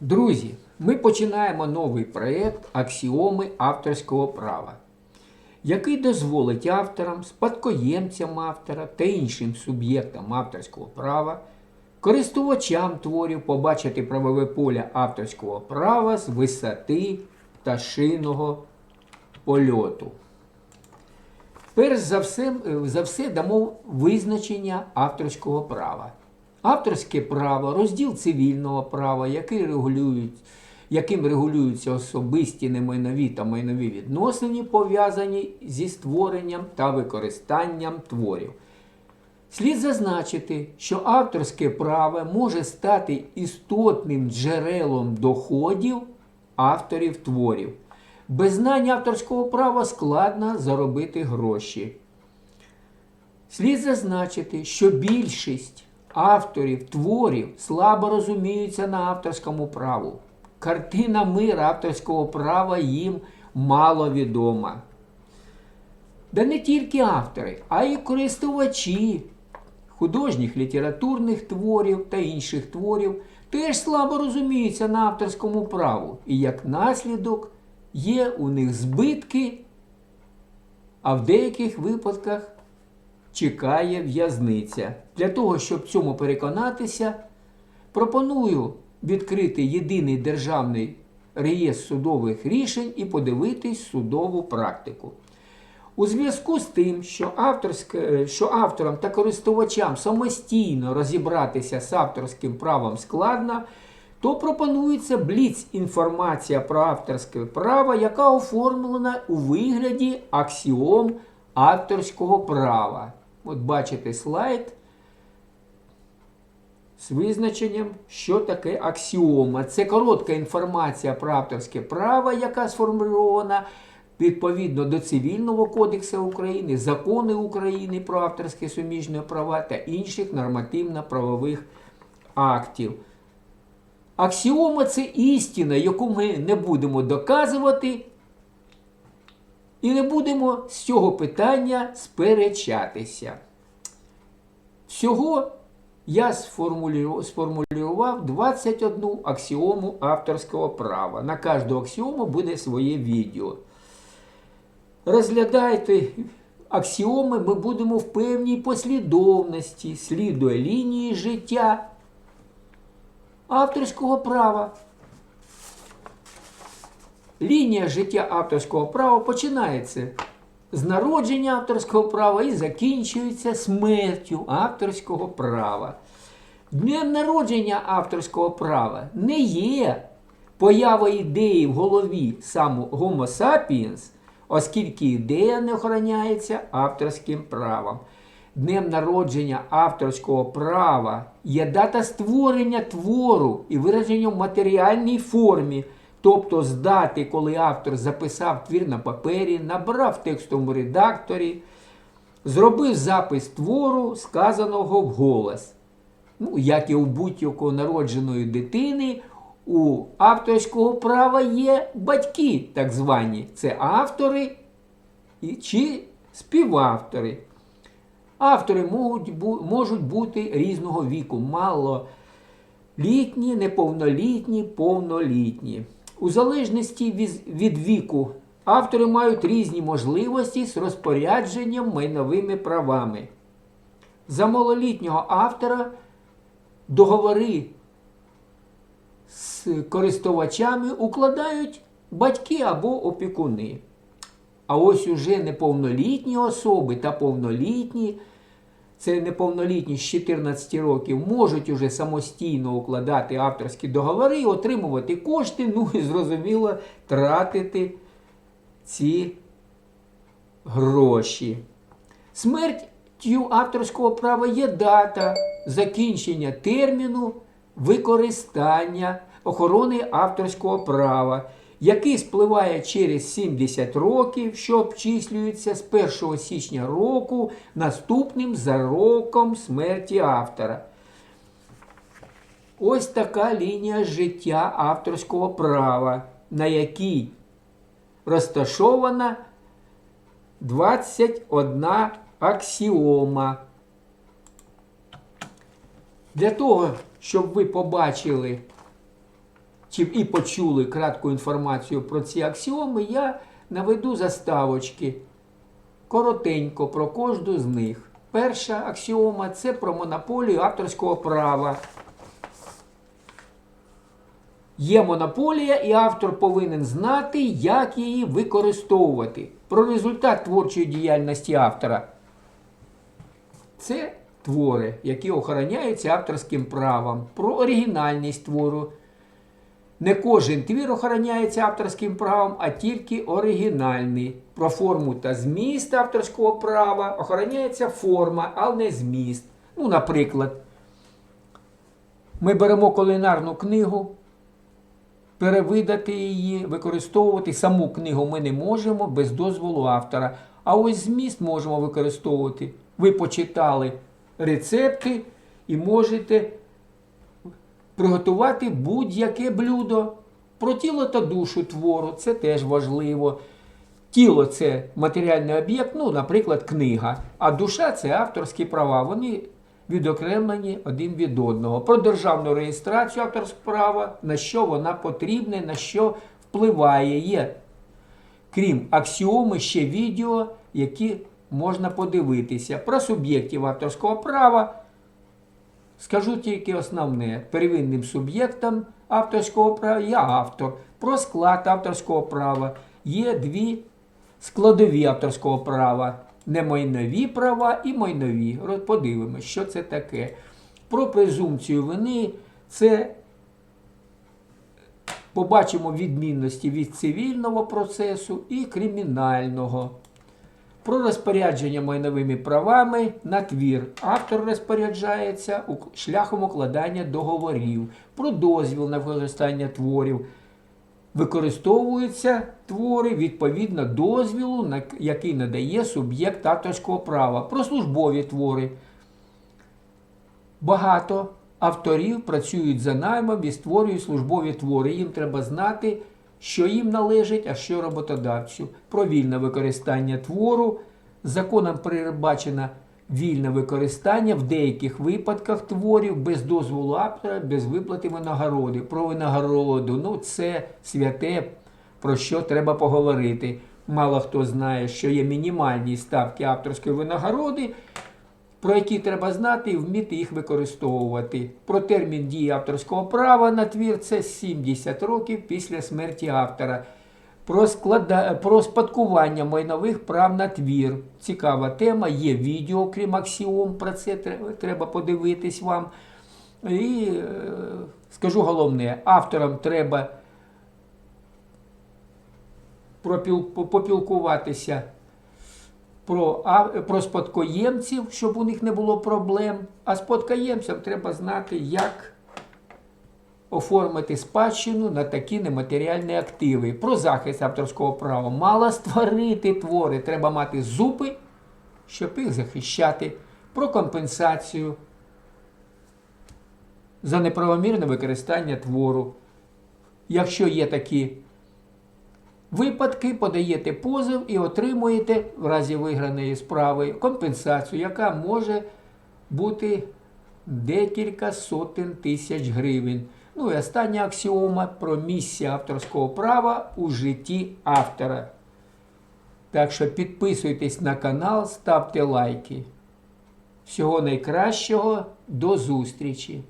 Друзі, ми починаємо новий проєкт Аксіоми авторського права, який дозволить авторам, спадкоємцям автора та іншим суб'єктам авторського права, користувачам творів побачити правове поле авторського права з висоти пташиного польоту. Перш за все, е, за все дамо визначення авторського права. Авторське право розділ цивільного права, який регулюють, яким регулюються особисті немайнові та майнові відносини, пов'язані зі створенням та використанням творів. Слід зазначити, що авторське право може стати істотним джерелом доходів авторів творів. Без знання авторського права складно заробити гроші. Слід зазначити, що більшість авторів творів слабо розуміються на авторському праву. Картина мира авторського права їм мало відома. Да не тільки автори, а й користувачі художніх літературних творів та інших творів теж слабо розуміються на авторському праву, і як наслідок є у них збитки, а в деяких випадках чекає в'язниця. Для того, щоб цьому переконатися, пропоную відкрити єдиний державний реєстр судових рішень і подивитись судову практику. У зв'язку з тим, що, авторське, що авторам та користувачам самостійно розібратися з авторським правом складно, то пропонується бліц інформація про авторське право, яка оформлена у вигляді аксіом авторського права. От бачите слайд з визначенням, що таке аксіома. Це коротка інформація про авторське право, яка сформульована відповідно до Цивільного кодексу України, закони України про авторське суміжне права та інших нормативно-правових актів. Аксіома це істина, яку ми не будемо доказувати, і не будемо з цього питання сперечатися. Всього я сформулював, сформулював 21 аксіому авторського права. На кожну аксіому буде своє відео. Розглядайте аксіоми, ми будемо в певній послідовності, слідує лінії життя авторського права. Лінія життя авторського права починається з народження авторського права і закінчується смертю авторського права. Днем народження авторського права не є поява ідеї в голові саме Homo sapiens, оскільки ідея не охороняється авторським правом. Днем народження авторського права є дата створення твору і вираження в матеріальній формі, тобто з дати, коли автор записав твір на папері, набрав в текстовому редакторі, зробив запис твору, сказаного вголос. Ну, як і у будь-якої народженої дитини, у авторського права є батьки, так звані. Це автори чи співавтори. Автори можуть, можуть бути різного віку, малолітні, неповнолітні, повнолітні. У залежності від, віку автори мають різні можливості з розпорядженням майновими правами. За малолітнього автора договори з користувачами укладають батьки або опікуни. А ось уже неповнолітні особи та повнолітні, це неповнолітні з 14 років, можуть уже самостійно укладати авторські договори отримувати кошти, ну і зрозуміло, тратити ці гроші. Смертю авторського права є дата закінчення терміну використання охорони авторського права, який спливає через 70 років, що обчислюється з 1 січня року, наступним за роком смерті автора. Ось така лінія життя авторського права, на якій розташована 21 аксіома. Для того, щоб ви побачили чи і почули кратку інформацію про ці аксіоми, я наведу заставочки коротенько про кожну з них. Перша аксіома це про монополію авторського права. Є монополія, і автор повинен знати, як її використовувати. Про результат творчої діяльності автора. Це твори, які охороняються авторським правом, про оригінальність твору. Не кожен твір охороняється авторським правом, а тільки оригінальний. Про форму та зміст авторського права охороняється форма, але не зміст. Ну, наприклад, ми беремо кулінарну книгу, перевидати її, використовувати саму книгу ми не можемо без дозволу автора. А ось зміст можемо використовувати. Ви почитали рецепти і можете приготувати будь-яке блюдо. Про тіло та душу твору це теж важливо. Тіло це матеріальний об'єкт, ну, наприклад, книга. А душа це авторські права. Вони відокремлені один від одного. Про державну реєстрацію авторського права, на що вона потрібна, на що впливає. Є, крім аксіоми, ще відео, які можна подивитися. Про суб'єктів авторського права. Скажу тільки основне: первинним суб'єктом авторського права є автор. Про склад авторського права є дві складові авторського права. Немайнові права і майнові. Подивимось, що це таке. Про презумпцію вини це побачимо відмінності від цивільного процесу і кримінального. Про розпорядження майновими правами на твір. Автор розпоряджається шляхом укладання договорів. Про дозвіл на використання творів. Використовуються твори відповідно дозвілу, який надає суб'єкт авторського права. Про службові твори. Багато авторів працюють за наймом і створюють службові твори. Їм треба знати, що їм належить, а що роботодавцю. Про вільне використання твору. Законом передбачено вільне використання в деяких випадках творів без дозволу автора, без виплати винагороди. Про винагороду ну це святе, про що треба поговорити. Мало хто знає, що є мінімальні ставки авторської винагороди, про які треба знати і вміти їх використовувати. Про термін дії авторського права на твір це 70 років після смерті автора. Про, склада... про спадкування майнових прав на твір. Цікава тема, є відео, крім аксіом, про це треба, подивитись вам. І е, скажу головне, авторам треба попілкуватися про, а, про спадкоємців, щоб у них не було проблем. А спадкоємцям треба знати, як оформити спадщину на такі нематеріальні активи. Про захист авторського права. Мало створити твори, треба мати зуби, щоб їх захищати. Про компенсацію за неправомірне використання твору. Якщо є такі випадки, подаєте позов і отримуєте в разі виграної справи компенсацію, яка може бути декілька сотень тисяч гривень. Ну і остання аксіома про місце авторського права у житті автора. Так що підписуйтесь на канал, ставте лайки. Всього найкращого, до зустрічі!